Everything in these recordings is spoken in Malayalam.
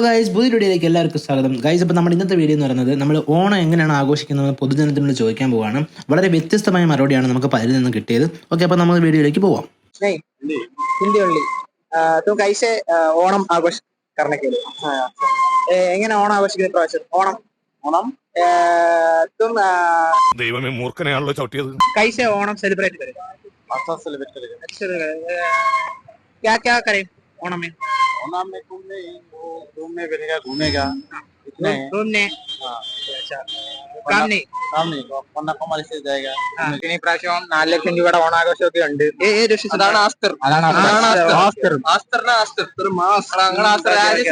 ഗൈസ് പുതിയ വീഡിയോയിലേക്ക് എല്ലാവർക്കും സ്വാഗതം. ഗൈസ് അപ്പോൾ നമ്മുടെ ഇന്നത്തെ വീഡിയോ എന്ന് പറയുന്നത് നമ്മൾ ഓണം എങ്ങനെയാണ് ആഘോഷിക്കുന്നത് പൊതുജനത്തിനോട് ചോദിക്കാൻ പോവാണ്. വളരെ വ്യത്യസ്തമായ മറുപടിയാണ് നമുക്ക് പലരിൽ നിന്ന് കിട്ടിയത്. ഓക്കെ അപ്പോൾ നമ്മൾ വീഡിയോയിലേക്ക് പോവാം. ഓണം ആഘോഷിക്കും എങ്ങനെ ഓണം ആഘോഷിക്കുന്നത് പ്രാവശ്യം? ഓണം. ഓണം? ദൈവമേ മൂർഖനെയാണല്ലോ ചവിട്ടിയത്. കൈസെ ഓണം സെലിബ്രേറ്റ് കരും ഓണമേ. सेलिब्रेट करेगा अच्छे से करें। अ, क्या क्या करें ओणम में ओनाम में घूमने वो घूमने फिरेगा घूमेगा इतने घूमने हाँ। अच्छा काम नहीं काम नहीं वरना कमल से जाएगा ഇനി പ്രാവശ്യം നാല് ലക്ഷം രൂപയുടെ ഓണാഘോഷമൊക്കെ ഉണ്ട് അതാണ് ആസ്തർ അതാണ്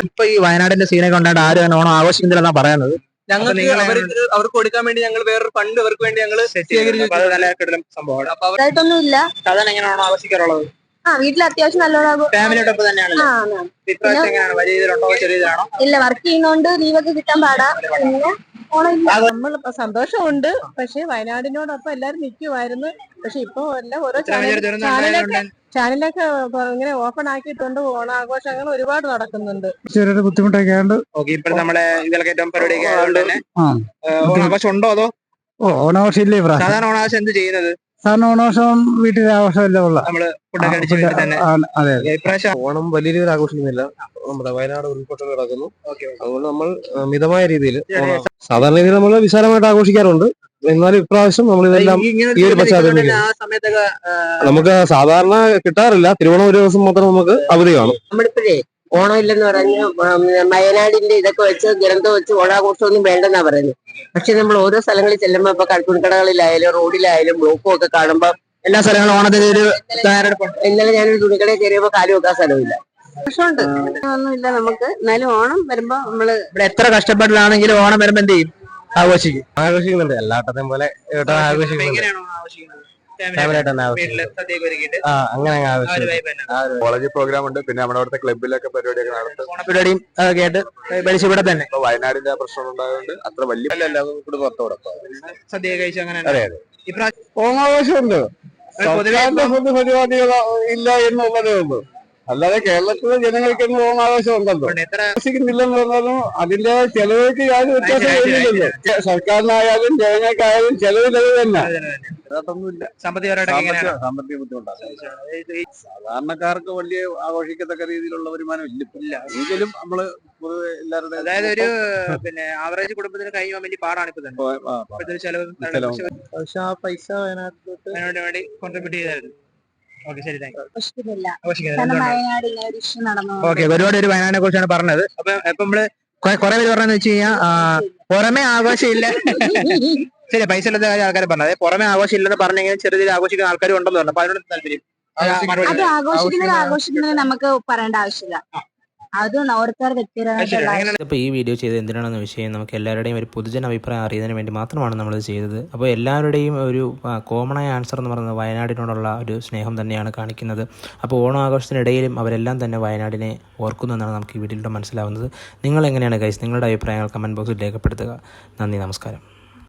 ഇപ്പൊ ഈ വയനാടിന്റെ സീനൊക്കെ ഉണ്ടായിട്ട് ആരും അങ്ങനെ ഓണം ആഘോഷിക്കുന്നില്ലെന്നാ പറയുന്നത് ഞങ്ങൾക്ക് അവർക്ക് അവർക്ക് കൊടുക്കാൻ വേണ്ടി ഞങ്ങൾ വേറൊരു ഫണ്ട് അവർക്ക് വേണ്ടി ഞങ്ങൾ ശേഖരിച്ചു അപ്പൊ അത് നല്ല കിടലം സംഭവമാണ് അപ്പൊ അവർ ഇതായിട്ടൊന്നുമില്ല സാധാരണ എങ്ങനെയാണോ ആഘോഷിക്കാറുള്ളത് ആ വീട്ടിൽ അത്യാവശ്യം നല്ലോണം ഫാമിലിയോടൊപ്പം തന്നെയാണല്ലോ. ആ ആ. ഇപ്രാവശ്യം എങ്ങനെയാണ്? വലിയ രീതിയിലുണ്ടോ? ഇല്ല വർക്ക് ചെയ്യുന്നോണ്ട് ലീവൊക്കെ കിട്ടാൻ പാടാ. പിന്നെ നമ്മൾ സന്തോഷമുണ്ട്. പക്ഷെ വയനാടിനോടൊപ്പം എല്ലാരും നിൽക്കുമായിരുന്നു പക്ഷെ ഇപ്പൊ എല്ലാം ഓരോ ചാനലൊക്കെ ചാനലൊക്കെ ഇങ്ങനെ ഓപ്പൺ ആക്കിയിട്ടുണ്ട്. ഓണാഘോഷങ്ങൾ ഒരുപാട് നടക്കുന്നുണ്ട്. ചെറിയൊരു ബുദ്ധിമുട്ടൊക്കെ ഇപ്പൊ നമ്മളെ ഇതിലൊക്കെ പരിപാടിയൊക്കെ ഓണാഘോഷം ഉണ്ടോ അതോ? ഓണാഘോഷം ഇല്ലേ സാധാരണ ഓണാഘോഷം എന്ത് ചെയ്യുന്നത്? സാറിന് ഓണാഘോഷം വീട്ടിൽ ആഘോഷമല്ലേ ഉള്ള? നമ്മൾ ഫുഡൊക്കെ അടിച്ച് വീട്ടിൽ തന്നെ. അതെ ഇപ്രാവശ്യം ഓണം വലിയ രീതിയിൽ ആഘോഷിക്കുന്നില്ല നമ്മുടെ വയനാട് ഉൾപ്പെട്ട നടക്കുന്നു. ഓക്കെ അതുകൊണ്ട് നമ്മൾ മിതമായ രീതിയിൽ സാധാരണ രീതിയിൽ നമ്മൾ വിശാലമായിട്ട് ആഘോഷിക്കാറുണ്ട്. എന്നാലും ഇപ്രാവശ്യം നമ്മൾ ഇതെല്ലാം ഈ ഒരു പശ്ചാത്തലത്തിൽ നമുക്ക് സാധാരണ കിട്ടാറില്ല. തിരുവോണം ഒരു ദിവസം മാത്രം നമുക്ക് അവധി കാണും. നമ്മളിപ്പോഴേ ഓണം ഇല്ലെന്ന് പറഞ്ഞ് വയനാടിന്റെ ഇതൊക്കെ വെച്ച് ദുരന്തം വെച്ച് ഓണാഘോഷമൊന്നും വേണ്ടെന്നാ പറയുന്നത്. പക്ഷെ നമ്മൾ ഓരോ സ്ഥലങ്ങളിൽ ചെല്ലുമ്പോ ഇപ്പൊ തുണിക്കടകളിലായാലും റോഡിലായാലും ബ്ലോക്കും ഒക്കെ കാണുമ്പോ എല്ലാ സ്ഥലങ്ങളും ഓണത്തിന് ഒരു ഇന്നലെ ഞാനൊരു തുണിക്കടയിൽ കയറിയപ്പോ കാലം വെക്കാൻ സ്ഥലമില്ല പ്രശ്നമുണ്ട് ഒന്നുമില്ല നമുക്ക്. എന്നാലും ഓണം വരുമ്പോ നമ്മൾ ഇവിടെ എത്ര കഷ്ടപ്പെടലാണെങ്കിലും ഓണം വരുമ്പോ എന്ത് ചെയ്യും? ആഘോഷിക്കും. ആഘോഷിക്കുന്നുണ്ട്. എല്ലാട്ടത്തെയും പോലെ ആഘോഷിക്കുന്നുണ്ട്. കോളേജ് പ്രോഗ്രാം ഉണ്ട്. പിന്നെ നമ്മുടെ അവിടുത്തെ ക്ലബിലൊക്കെ പരിപാടിയൊക്കെ നടത്തും. പരിപാടിയും കേട്ട് പഠിച്ച് ഇവിടെ തന്നെ. വയനാടിന്റെ പ്രശ്നം ഉണ്ടായതുകൊണ്ട് അത്ര വലിയ അല്ല കുടുംബത്തോടെ സദ്യ കഴിച്ച് അങ്ങനെ അതെ, ഓണാഘോഷമുണ്ട്. പരിപാടികൾ ഇല്ല എന്നുള്ളതേ ഉള്ളൂ. അല്ലാതെ കേരളത്തിലെ ജനങ്ങൾക്ക് ഓണാഘോഷം ഉണ്ടല്ലോ. ആഘോഷിക്കുന്നില്ലെന്ന് പറഞ്ഞാലും അതിന്റെ ചെലവേക്ക് യാതൊരു വ്യത്യാസം സർക്കാരിനായാലും ജനങ്ങൾക്കായാലും ചെലവ് ചെലവ് തന്നെ അതൊന്നുമില്ല. സാമ്പത്തികപരമായിട്ടൊക്കെ എങ്ങനെയാണ്? സാമ്പത്തിക ബുദ്ധിമുട്ടാണ്. സാധാരണക്കാർക്ക് വലിയ ആഘോഷിക്കത്തക്ക രീതിയിലുള്ള വരുമാനം ഇല്ല ഇല്ല എങ്കിലും നമ്മൾ പൊതുവെ എല്ലാവരുടെ അതായത് ഒരു പിന്നെ ആവറേജ് കുടുംബത്തിന് കഴിയുമ്പോൾ വലിയ പാടാണ് ഇപ്പൊ തന്നെ. ചെലവ്. പക്ഷെ ആ പൈസ വയനാട്ടിലോട്ട് വേണ്ടി കോൺട്രിബ്യൂട്ട് ചെയ്തായിരുന്നു ഓക്കെ ഒരുപാട് ഒരു വയനാടിനെ കുറിച്ചാണ് പറഞ്ഞത്. അപ്പൊ ഇപ്പൊ നമ്മൾ കൊറേ കുറെ പേര് പറഞ്ഞതെന്ന് വെച്ച് കഴിഞ്ഞാൽ പുറമെ ആഘോഷമില്ല. ശരി പൈസ ഇല്ലാത്ത കാര്യം ആൾക്കാർ പറഞ്ഞത്. പുറമെ ആഘോഷം ഇല്ലെന്ന് പറഞ്ഞെങ്കിൽ ചെറിയ ചെറിയ ആഘോഷിക്കുന്ന ആൾക്കാരും ഉണ്ടെന്ന് പറഞ്ഞു. അപ്പൊ അതിനോട് താല്പര്യം? ആ, മറുപടി. അത് ആഘോഷിക്കുന്നത് ആഘോഷിക്കുന്നത് നമുക്ക് പറയേണ്ട ആവശ്യമില്ല. അത്. വ്യക്തിപരമായിട്ടുള്ള ഈ വീഡിയോ ചെയ്ത് എന്തിനാണെന്ന വിഷയം നമുക്ക് എല്ലാവരുടെയും ഒരു പൊതുജന അഭിപ്രായം അറിയുന്നതിന് വേണ്ടി മാത്രമാണ് നമ്മൾ ചെയ്തത്. അപ്പോൾ എല്ലാവരുടെയും ഒരു കോമണായ ആൻസർ എന്ന് പറയുന്നത് വയനാടിനോടുള്ള ഒരു സ്നേഹം തന്നെയാണ് കാണിക്കുന്നത്. അപ്പോൾ ഓണം ആഘോഷത്തിനിടയിലും അവരെല്ലാം തന്നെ വയനാടിനെ ഓർക്കുന്നു എന്നാണ് നമുക്ക് ഈ വീഡിയോയിലൂടെ മനസ്സിലാവുന്നത്. നിങ്ങൾ എങ്ങനെയാണ് ഗൈസ് നിങ്ങളുടെ അഭിപ്രായങ്ങൾ കമന്റ് ബോക്സിൽ രേഖപ്പെടുത്തുക. നന്ദി നമസ്കാരം.